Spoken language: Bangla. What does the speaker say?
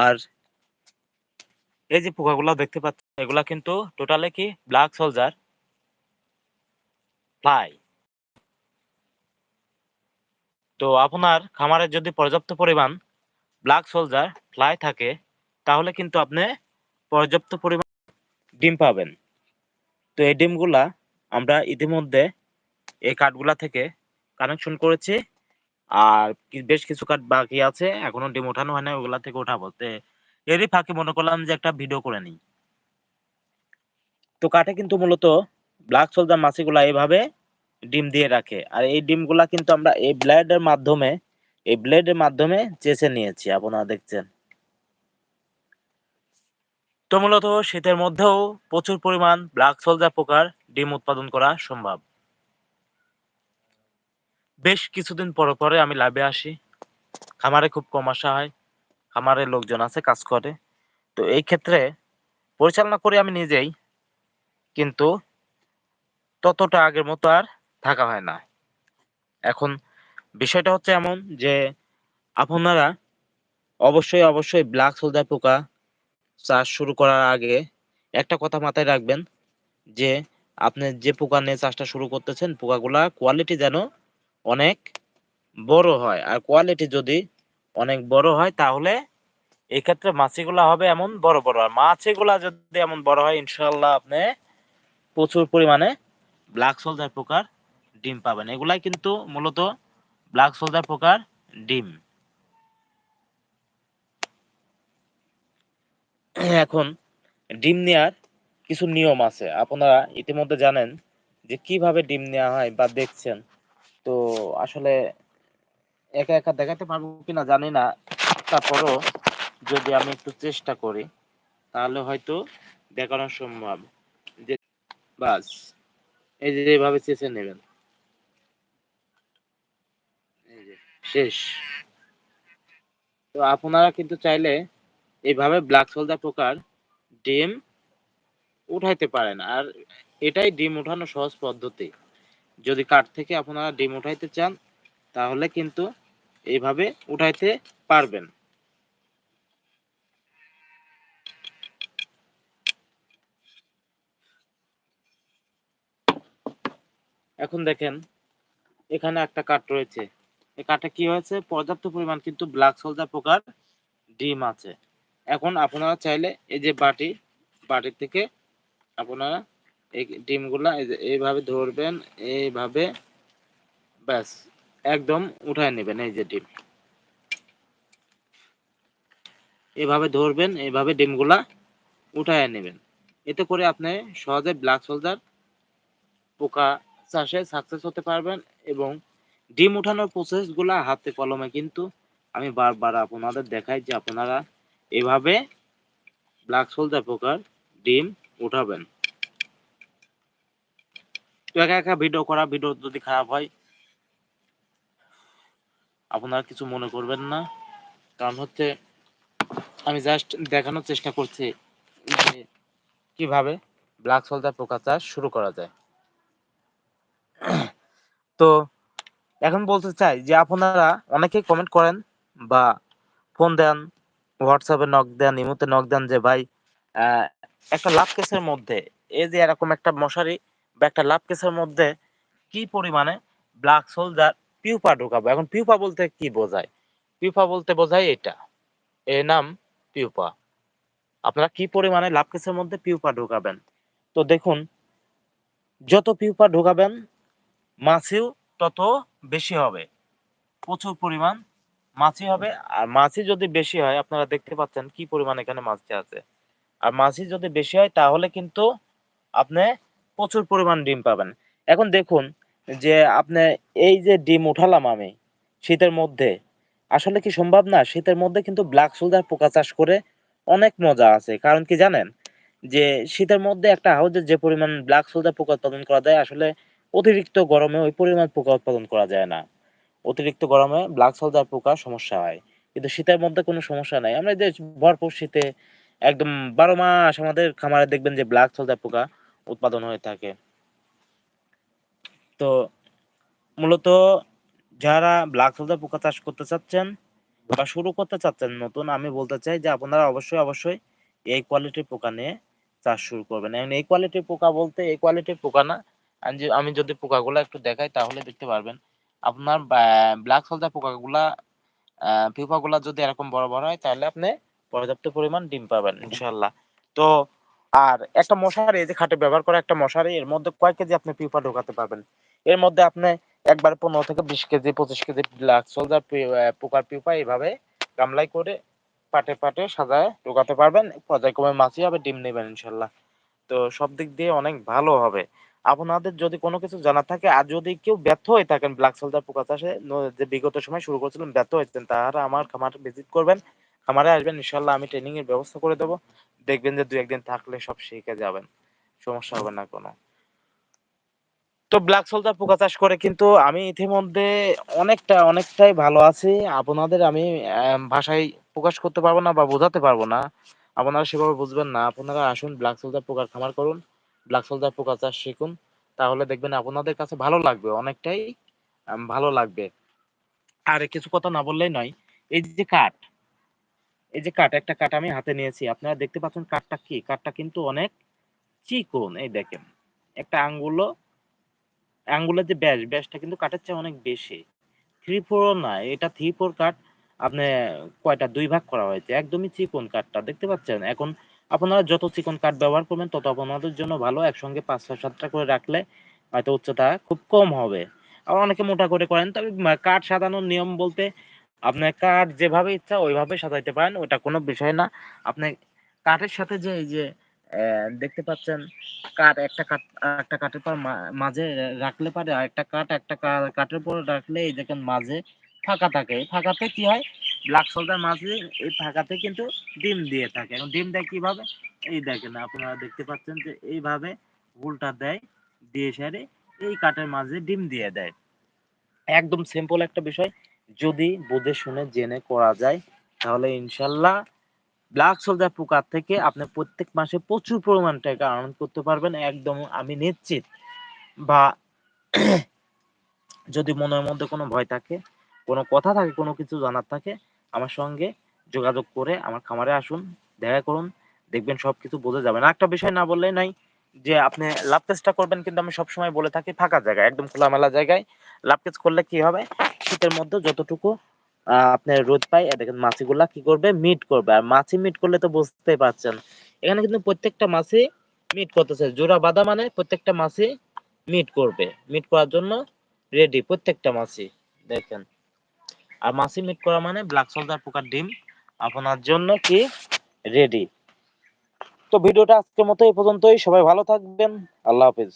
আর এই যে পোকাগুলো দেখতে পাচ্ছেন এগুলা কিন্তু টোটালি কি ব্ল্যাক সোলজার ফ্লাই তো আপনার খামারে যদি পর্যাপ্ত পরিমাণ ব্ল্যাক সোলজার ফ্লাই থাকে, তাহলে কিন্তু আপনি পর্যাপ্ত পরিমাণ ডিম পাবেন। তো এই ডিমগুলা আমরা ইতিমধ্যে এই কাঠগুলা থেকে কানেকশন করেছি। আর বেশ কিছু কাঠ বাকি আছে। এখনও ডিম ওঠানো হয় না ওগুলা থেকে উঠাবো তো এরই ফাঁকে মনে করলাম যে একটা ভিডিও করে নিই। তো কাঠে কিন্তু মূলত ব্ল্যাক সোলজার মাছিগুলা এইভাবে ডিম দিয়ে রাখে। আর এই ডিমগুলা কিন্তু আমরা এই ব্লেডের মাধ্যমে, এই ব্লেডের মাধ্যমে চেঁচে নিয়েছি, আপনারা দেখছেন। তো মূলত শীতের মধ্যেও প্রচুর পরিমাণ ব্ল্যাক সোলজার পোকার ডিম উৎপাদন করা সম্ভব। বেশ কিছুদিন পরে পরে আমি লাভে আসি। খামারে খুব কম আসা হয়। খামারে লোকজন আছে, কাজ করে। তো এই ক্ষেত্রে পরিচালনা করি আমি নিজেই। কিন্তু ততটা আগের মতো আর থাকা হয় না। এখন বিষয়টা হচ্ছে এমন যে আপনারা অবশ্যই অবশ্যই ব্ল্যাক সোলজার পোকা চাষ শুরু করার আগে একটা কথা মাথায় রাখবেন যে আপনি যে পোকা নিয়ে চাষটা শুরু করতেছেন, পোকাগুলা কোয়ালিটি যেন অনেক বড় হয়। আর কোয়ালিটি যদি অনেক বড় হয়, তাহলে এই ক্ষেত্রে মাছিগুলা হবে এমন বড় বড়। আর মাছিগুলা যদি এমন বড় হয় ইনশাল্লাহ আপনি প্রচুর পরিমাণে ব্ল্যাক সোলজার পোকার ডিম পাবেন। এগুলাই কিন্তু মূলত ব্ল্যাক সোলজার পোকার ডিম। এখন ডিম নেওয়ার কিছু নিয়ম আছে। আপনারা ইতিমধ্যে জানেন যে কীভাবে ডিম নেওয়া হয় বা দেখছেন। তো আসলে একা একা দেখাতে পারব কিনা জানি না। তারপরও যদি আমি একটু চেষ্টা করি, তাহলে হয়তো দেখানো সম্ভব। যে বাস, এই যে এইভাবে চেঁচে নেবেন। শেষ। তো আপনারা কিন্তু চাইলে এইভাবে ব্ল্যাক সোলজার পোকার ডিম উঠাইতে পারেন। আর এটাই ডিম উঠানো সহজ পদ্ধতি। যদি কাঠ থেকে আপনারা ডিম উঠাইতে চান, তাহলে কিন্তু এইভাবে উঠাইতে পারবেন। এখন দেখেন, এখানে একটা কাঠ রয়েছে। এই কাঠে কি হয়েছে? পর্যাপ্ত পরিমাণ কিন্তু ব্ল্যাক সোলজার পোকার ডিম আছে। এখন আপনারা চাইলে এই যে বাটি বাটি থেকে আপনারা এই ডিমগুলা এইভাবে ধরবেন, এইভাবে ব্যাস, একদম উঠায় নেবেন এই যে ডিম। এভাবে ধরবেন, এইভাবে ডিমগুলা উঠায় নেবেন। এতে করে আপনি সহজে ব্ল্যাক সোলজার, পোকা চাষে সাকসেস হতে পারবেন এবং ডিম উঠানোর প্রসেসগুলা হাতে কলমে কিন্তু আমি বারবার আপনাদের দেখাই যে আপনারা এভাবে ব্ল্যাক সোলজার পোকার ডিম উঠাবেন। একা একা ভিডিও করা ভিডিও যদি খারাপ হয়, আপনারা কিছু মনে করবেন না। কারণ হচ্ছে, আমি জাস্ট দেখানোর চেষ্টা করছি যে কীভাবে ব্ল্যাক সোলজার পোকা চাষ শুরু করা যায়। তো এখন বলতে চাই যে আপনারা অনেকেই কমেন্ট করেন বা ফোন দেন হোয়াটসঅ্যাপে নক দেন ইমোতে নক দেন যে ভাই একটা লাভ কেসের মধ্যে, এই যে এরকম একটা মশারি বা একটা লাভ কেসের মধ্যে কি পরিমাণে ব্ল্যাক সোলজার পিউপা ঢুকাবো? এখন পিউপা বলতে কি বোঝায়? পিউপা বলতে বোঝায় এটা। এর নাম পিউপা আপনারা কি পরিমাণে লাভ কেসের মধ্যে পিউপা ঢুকাবেন? তো দেখুন, যত পিউপা ঢুকাবেন, মাছিও তত বেশি হবে। প্রচুর পরিমাণ মাছি হবে। আর মাছি যদি বেশি হয়, আপনারা দেখতে পাচ্ছেন কি পরিমাণ এখানে মাছি আছে। আর মাছি যদি বেশি হয়, তাহলে কিন্তু আপনি প্রচুর পরিমাণ ডিম পাবেন। এখন দেখুন যে আপনি এই যে ডিম উঠালাম আমি শীতের মধ্যে, আসলে কি সম্ভব না? শীতের মধ্যে কিন্তু ব্ল্যাক সোলজার পোকা চাষ করে অনেক মজা আছে। কারণ কি জানেন? যে শীতের মধ্যে একটা হাউজে যে পরিমাণ ব্ল্যাক সোলজার পোকা উৎপাদন করা যায়, আসলে অতিরিক্ত গরমে ওই পরিমাণ পোকা উৎপাদন করা যায় না। অতিরিক্ত গরমে ব্ল্যাক সোলজার পোকা সমস্যা হয়। কিন্তু শীতের মধ্যে কোনো সমস্যা নাই। আমরা যে ভরপুর শীতে একদম বারো মাস আমাদের খামারে দেখবেন যে ব্ল্যাক সোলজার পোকা উৎপাদন হয়ে থাকে। তো মূলত যারা ব্ল্যাক সোলজার পোকা চাষ করতে চাচ্ছেন বা শুরু করতে চাচ্ছেন, নতুন আমি বলতে চাই যে আপনারা অবশ্যই অবশ্যই এই কোয়ালিটির পোকা নিয়ে চাষ শুরু করবেন। এখন এই কোয়ালিটির পোকা বলতে, এই কোয়ালিটির পোকা না আমি যদি পোকাগুলো একটু দেখাই তাহলে দেখতে পারবেন। আপনার ব্ল্যাক সোলজার পোকাগুলা পিউপাগুলা যদি এরকম বড় বড় হয় তাহলে আপনি পর্যাপ্ত পরিমাণ ডিম পাবেন ইনশাল্লাহ তো আর একটা মশারি যে খাটে ব্যবহার করা একটা মশারি, এর মধ্যে কয় কেজি আপনি পিউপা ঢোকাতে পারবেন? এর মধ্যে আপনি একবার পনেরো থেকে বিশ কেজি, পঁচিশ কেজি ব্ল্যাক সোলজার পোকার পিউপা এইভাবে গামলায় করে পাটে পাটে সাজায় ঢোকাতে পারবেন। পর্যায়ক্রমে মাছি হবে, ডিম নেবেন ইনশাল্লাহ। তো সব দিক দিয়ে অনেক ভালো হবে। আপনাদের যদি কোনো কিছু জানা থাকে, আর যদি কেউ ব্যর্থ হয়ে থাকেন ব্ল্যাক সোলজার পোকা চাষে যে বিগত সময় শুরু করেছিলেন, ব্যর্থ হয়েছেন তারা আমার খামার ভিজিট করবেন। খামারে আসবেন, ইনশাল্লাহ আমি ট্রেনিং এর ব্যবস্থা করে দেবো। দেখবেন যে দু একদিন থাকলে সব শিখে যাবেন, সমস্যা হবে না কোনো। তো ব্ল্যাক সোলজার পোকা চাষ করে কিন্তু আমি ইতিমধ্যে অনেকটা, অনেকটাই ভালো আছি। আপনাদের আমি ভাষায় প্রকাশ করতে পারব না বা বোঝাতে পারব না। আপনারা সেভাবে বুঝবেন না। আপনারা আসুন ব্ল্যাক সোলজার পোকার খামার করুন, ব্ল্যাক সোলজার পোকা চাষ শিখুন। তাহলে দেখবেন আপনাদের কাছে ভালো লাগবে, অনেকটাই ভালো লাগবে। আর কিছু কথা না বললেই নয়, এই যে কাঠ এই যে কাঠ, একটা কাঠ আমি হাতে নিয়েছি। আপনারা দেখতে পাচ্ছেন কাঠটা কি? কাঠটা কিন্তু অনেক চিকন, এই দেখেন। একটা আঙ্গুলও, আঙ্গুলের যে ব্যাস, ব্যাসটা কিন্তু কাঠের চেয়ে অনেক বেশি। থ্রি ফোর না এটা থ্রি ফোর কাঠ, আপনি কয়টা? দুই ভাগ করা হয়েছে। একদমই চিকন কাঠটা, দেখতে পাচ্ছেন? এখন আপনারা যত চিকন কাঠ ব্যবহার করবেন, তত আপনাদের জন্য ভালো। একসঙ্গে পাঁচ, ছয়, সাতটা করে রাখলে হয়তো উচ্চতা খুব কম হবে। আবার অনেকে মোটা করে করেন, তবে কাঠ সাজানোর নিয়ম বলতে আপনার কাঠ যেভাবে ইচ্ছা ওইভাবে সাজাইতে পারেন ওটা কোনো বিষয় না। আপনি কাঠের সাথে যে এই যে দেখতে পাচ্ছেন কাঠ একটা কাঠ একটা কাঠের পর মাঝে রাখলে পারে আর একটা কাঠ একটা কাঠের পর রাখলে এই দেখেন মাঝে ফাঁকা থাকে। ফাঁকাতে কি হয়? ব্ল্যাক সোলজার মাঝে এই ফাঁকাতে কিন্তু ডিম দিয়ে থাকে। এবং ডিম দেয় কীভাবে? এই দেখেন আপনারা দেখতে পাচ্ছেন যে এইভাবে উল্টা দেয়, দিয়ে সারে এই কাঠের মাঝে ডিম দিয়ে দেয়। একদম সিম্পল একটা বিষয়। যদি বুঝে শুনে জেনে করা যায়, তাহলে ইনশাল্লাহ ব্ল্যাক সোলজার পোকার থেকে আপনি প্রত্যেক মাসে প্রচুর পরিমাণ টাকা আর্ন করতে পারবেন। একদম আমি নিশ্চিত। বা যদি মনের মধ্যে কোনো ভয় থাকে, কোনো কথা থাকে, কোনো কিছু জানার থাকে, আমার সঙ্গে যোগাযোগ করে আমার খামারে আসুন, দেখা করুন, দেখবেন সবকিছু বোঝা যাবে না। একটা বিষয় না বললে নাই যে আপনি লাভ চেষ্টা করবেন, কিন্তু আমি সবসময় বলে থাকি, ফাঁকা জায়গায়, একদম খোলামেলা জায়গায়। লাভ কেস করলে কি হবে? শীতের মধ্যে যতটুকু আপনার রোদ এ দেখেন মাছিগুলা কি করবে? মিট করবে। আর মাছি মিট করলে তো বুঝতেই পারছেন। এখানে কিন্তু প্রত্যেকটা মাছি মিট করতেছে। জোড়া বাঁধা মানে প্রত্যেকটা মাছি মিট করবে। মিট করার জন্য রেডি প্রত্যেকটা মাছি। দেখেন। আর মাছি মিট করা মানে ব্ল্যাক সোলজার পোকার ডিম আপনার জন্য কি? রেডি তো ভিডিওটা আজকের মতো এই পর্যন্তই। সবাই ভালো থাকবেন। আল্লাহ হাফিজ।